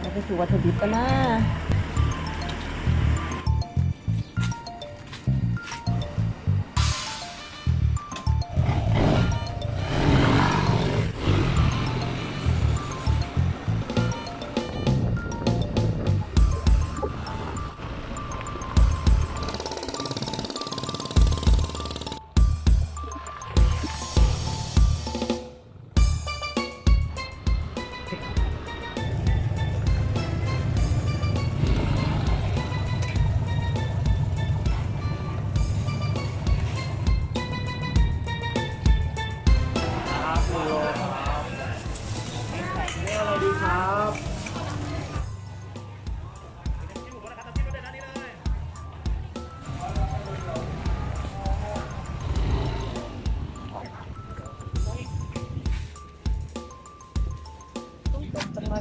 เราไปสู่วัตถุดิบกันนะ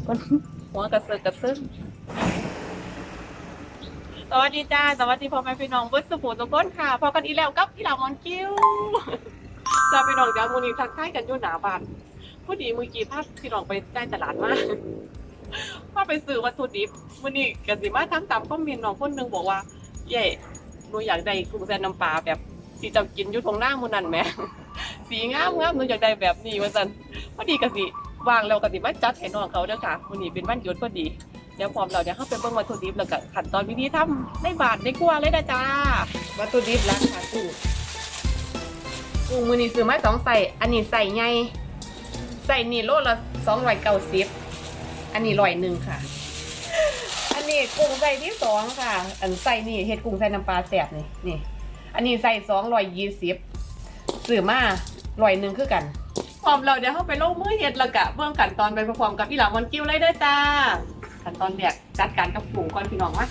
จังน้อยก่อนหัวกระเซิกกระซึงสวัสดีจ้า สวัสดีพ่อแม่พี่น้องเบิร์ดสุภูทุกคนค่ะพอกันอีแล้วกับพี่หลามอนกิ้วจ้าพี่น้องจ้ามูนีทักทายกันอยู่หนาบานพอดีมือกี้พาพี่น้องไปใกล้ตลาดมากพาไปซื้อวัตถุดิบมือนี้กันสิมาทำตามข้อมเมนต์น้องคนหนึงบอกว่าเย่หนูอยากได้กุ้งแซ่น้ำปลาแบบที่จะกินอยู่ตรงหน้ามูนันแม่สีงามงามหนูอยากได้แบบนี้ว่าสันพอดีกะสิ วางแล้วกะสิมาจัดให้น้องเขาเด้อค่ะวันนี้เป็นวันหยุดพอดีเดี๋ยวพร้อมเราเดี๋ยวเข้าไปเบิ่งวัตถุดิบแล้วก็ขั้นตอนวิธีทำในบาทในครัวเลยนะจ้าวัตถุดิบร้านค่ะกุ้งกุ้งมือนี้ซื้อมาสองใส่อันนี้ใส่ใหญ่ใส่นี่โลละสองร้อยเก้าสิบอันนี้ร้อยหนึ่งค่ะ อันนี้กุ้งใส่ที่สองค่ะ อันใส่นี่เห็ดกุ้งใส่น้ำปลาแสบนี่นี่ อันนี้ใส่สองร้อยยี่สิบซื้อมาร้อยหนึ่งคือกัน พร้อมเราเดี๋ยวเข้าไปลงมือเฮ็ดแล้วกะเบื้องขั้นตอนไปพร้อมกับพี่หลาวันกิ้วเลยเด้อจ้าขั้นตอนแรกจัดการกับกุ้งก่อนพี่น้องวะ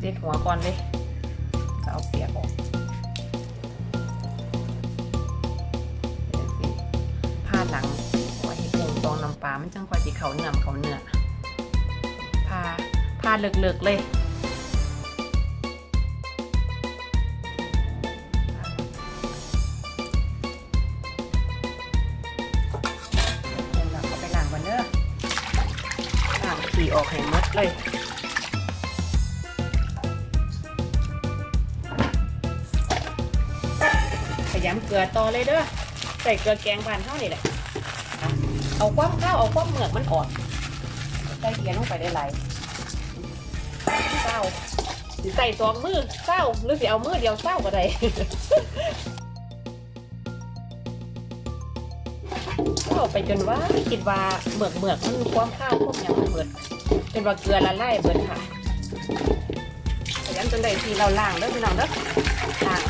เด็ดหัวก่อนเลยจะเอาเปียกออกเดี๋ยวสิผ้าหลังไว้ให้กุ้งตองน้ำปลามันจังค่อยสิเขาเนื้อเขาเนื้อผ้า ผ้าเลิกๆเลยเดี๋ยวเราก็ไปล้างกันเด้อล้างสีออกให้มดเลยขยำเกลือต่อเลยเด้อใส่เกลือแกงบานเท่านี่แหละ เอาความข้าวเอาความเหมือกมันออกใส่เกลือลงไปได้หลายาสิใส่สองมือเศร้าหรือสิเอามือเดียวเศร้าก็ได้เข้าไปจนว่าคิดว่าเหมือกเหมือกมันความข้าวพวกอย่างมันเบิดจนว่าเกลือละลายเบิดค่ะขยันจนได้ทีเราล้างเด้อพี่น้องเด้อล้าง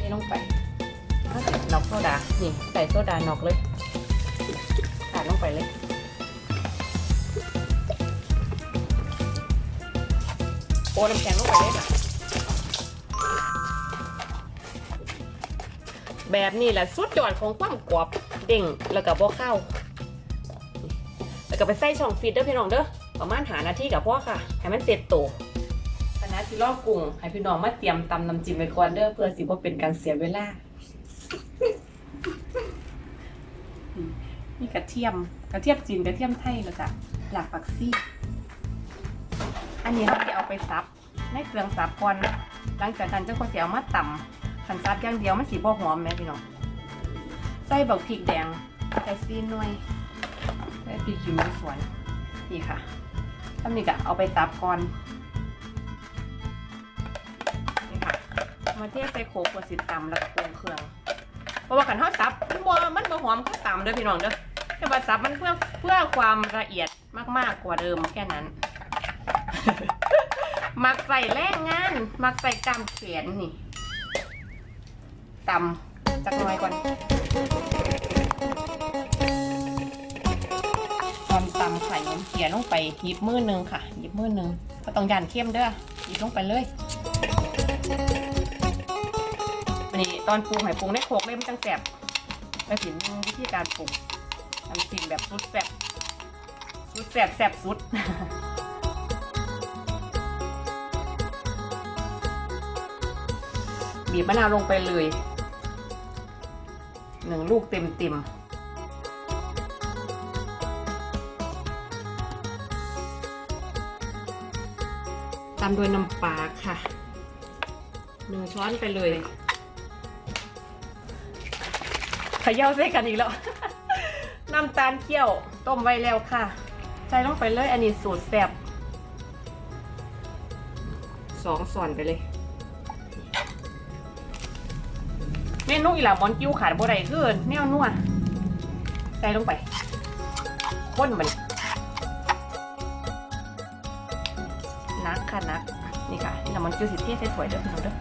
นี่ลงไปนอกโซดานี่ใส่โซดานอกเลยขาดลงไปเลย โอ้น้ำแข็งลงไปเลยค่ะแบบนี้แหละสุดยอดของความกรอบเด้งแล้วก็บ่เข้าวแล้วก็ไปใส่ช่องฟีดเด้อพี่น้องเด้อประมาณหานาทีกับพ่อค่ะให้มันเสร็จโตคณะที่ลอกกุ้งให้พี่น้องมาเตรียมตำน้ำจิ้มไว้ก่อนเด้อเพื่อสิบ่าเป็นการเสียเวลามีกระเทียมกระเทียมจีนกระเทียมไทยแล้วก็หลักปักซี่ อันนี้เราจะเอาไปซับในเครื่องซับก่อนหลังจากนั้นเจ้าก็จะเอามาต่ำขันซับอย่างเดียวมันสีบ่หอมแม่พี่น้องใส่บักพริกแดงใส่ซีหน่วยใส่พริกขี้หนูสวนนี่ค่ะทำนี่กะเอาไปซับก่อนนี่ค่ะมาเทใส่โขกกว่าสิตำแล้วก็ปรุงเครื่องเพราะว่าขันทอดซับมันบ่มันบ่หอมข้าวตำเด้อพี่น้องเด้อแค่ว่าซับมันเพื่อเพื่อความละเอียดมากๆกว่าเดิมแค่นั้น มักใส่แรงงาน มักใส่กามเขียนนี่ตำจักน้อยก่อนตอนตำไข่เขียลงไปหยิบมือหนึ่งค่ะ หยิบมือหนึ่งก็ต้องยันเข้มเด้อหยิบลงไปเลยอันนี้ตอนปรุงให้ปรุงได้โคกเลยมันจังแสบไปถึงวิธีการปรุงทำสิ่งแบบสุดแซ่บสสุดแสบแสบสุด บีบมะนาวลงไปเลยหนึ่งลูกเต็มเต็มๆตามด้วยน้ำปลาค่ะหนึ่งช้อนไปเลยเขย่าใส่กันอีกแล้ว น้ำตาลเคี่ยวต้มไว้แล้วค่ะ ใส่ลงไปเลย อันนี้สูตรแซ่บสองส่วนไปเลย เมนูอีหลาบอนกิ้วขาดบ่ได้คือแนวนัวใส่ลงไปข้นมันนักค่ะนักนี่ค่ะอีหลาบอนกิ้วสิเทใส่ถ้วยเด้อพี่น้องเด้อ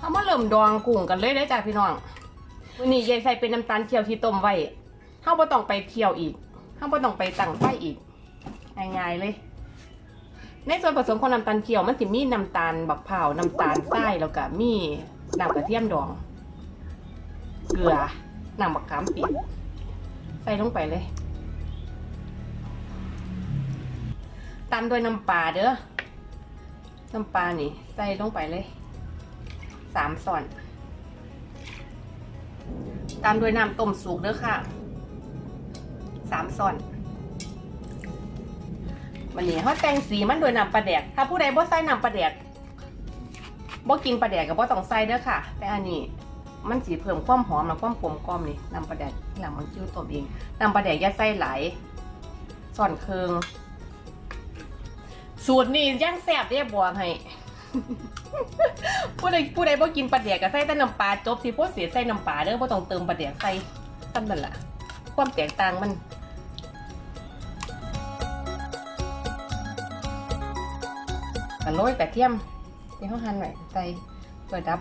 เอามาเริ่มดองกุ้งกันเลยได้จ้ะพี่น้อง วันนี้ยายใส่เป็นน้ำตาลเคี่ยวที่ต้มไว้เฮาบ่ต้องไปเคี่ยวอีกเฮาบ่ต้องไปตั้งไฟอีกง่ายๆเลย ในส่วนผสมของน้ำตาลเคี่ยวมันสิมีน้ำตาลบักเผาน้ำตาลทรายแล้วก็มีน้ำกระเทียมดอง เกลือน้ำบักขามเปียกใส่ลงไปเลยตามด้วยน้ำปลาเด้อน้ำปลานี่ ใส่ลงไปเลยสามส่อน ตามด้วยน้ำต้มสุกเด้อค่ะสามส่วนวันนี้เขาแต่งสีมันด้วยน้ำปลาแดก ถ้าผู้ใดบ่ใส่น้ำปลาแดกบ่กินปลาแดกก็บ่ต้องใส่เด้อค่ะ แต่อันนี้มันสีเพิ่มความหอมและความกลมกล่อมนี่น้ำปลาแดกหลังมันจิ้วตัวเองน้ำปลาแดกอย่าใส่หลายส่วนเคืองสูตรนี้ย่างแซ่บเรียบบัวให้ ผู้ใดผู้ใดบ่กินปลาแดกก็ใส่แต่น้ำปลาจบสิพวกเสียใส่น้ำปลาเด้อบ่ต้องเติมปลาแดกใส่ตั้นั่นล่ะ ความแตกต่างมันกระโรยกระเทียมที่เขาหั่นไว้ใส่เพื่อดับ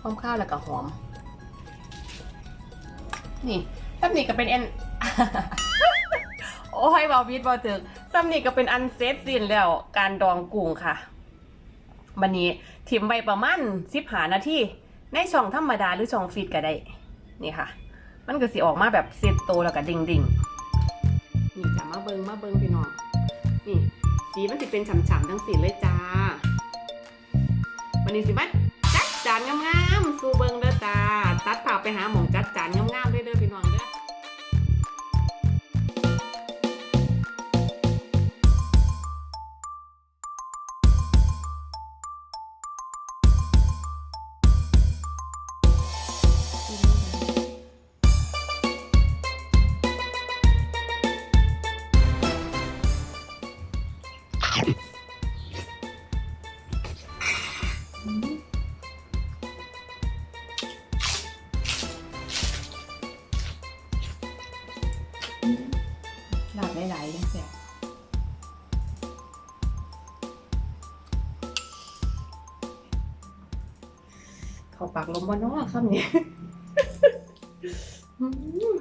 ความข้าวแล้วก็หอม นี่ซับนี่ก็เป็นอันโอ้ยบอวิดบอถึกซับนี่ก็เป็นอันเซตสิ้นแล้วการดองกุ้งค่ะ วันนี้ทิมไปประมาณสิบหานาทีในช่องธรรมดาหรือช่องฟีดก็ได้ นี่ค่ะ มันก็สิออกมาแบบเซตโตแล้วก็ดิ่งดิ่งนี่จะมาเบิงมาเบิงพี่น้อง นี่สีมันสิเป็นฉ่ำๆทั้งสีเลยจ้า วันนี้สิมาจัดจานงามๆสู่เบิงเด้อจ้า ตัดผ่าไปหาหมองจัดจานงามๆ หลากหลายๆยังแซ่บเขาปากลมว่าน้อคำนี้อืม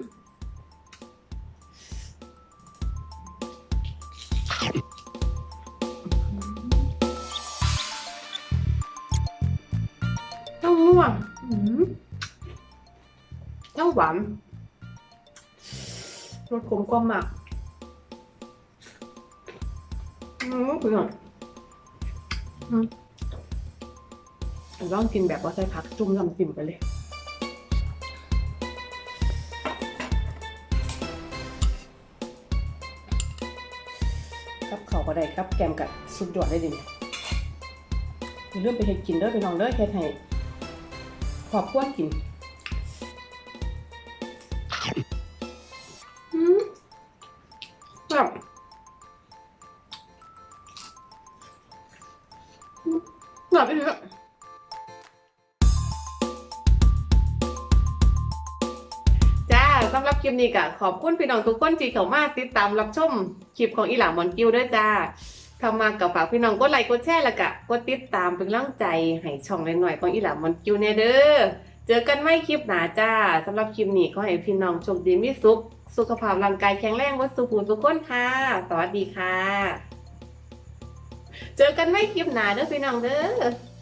ต้องม่วงอืมต้องหวานรสกลมกล่อมมาก คุณหน่อยลองกินแบบว่าใส่ผักจุ่มน้ำจิ้มไปเลยกับเขาวก็ได้กับแกมกับสุดยอดเลยดิเนี่ยอย่าลืมไปเฮ็ดกินเด้อไปลองเด้อเฮ็ดให้ขอบควรกิน สำหรับคลิปนี้ก็ขอบคุณพี่น้องทุกคนที่เข้ามาติดตามรับชมคลิปของอีหลามอนกิวด้วยจ้าเข้ามากับฝากพี่น้องกดไลค์กดแชร์แล้วก็กดติดตามเป็นกำลังใจให้ช่องเล็กหน่อยของอีหลามอนกิวแน่เด้อเจอกันไม่คลิปหนาจ้าสำหรับคลิปนี้ขอให้พี่น้องโชคดีมีสุข สุขภาพร่างกายแข็งแรงวัดสุขูสุขคนค่ะ สวัสดีค่ะ เจอกันไม่คลิปหนาเด้อพี่น้องเด้อ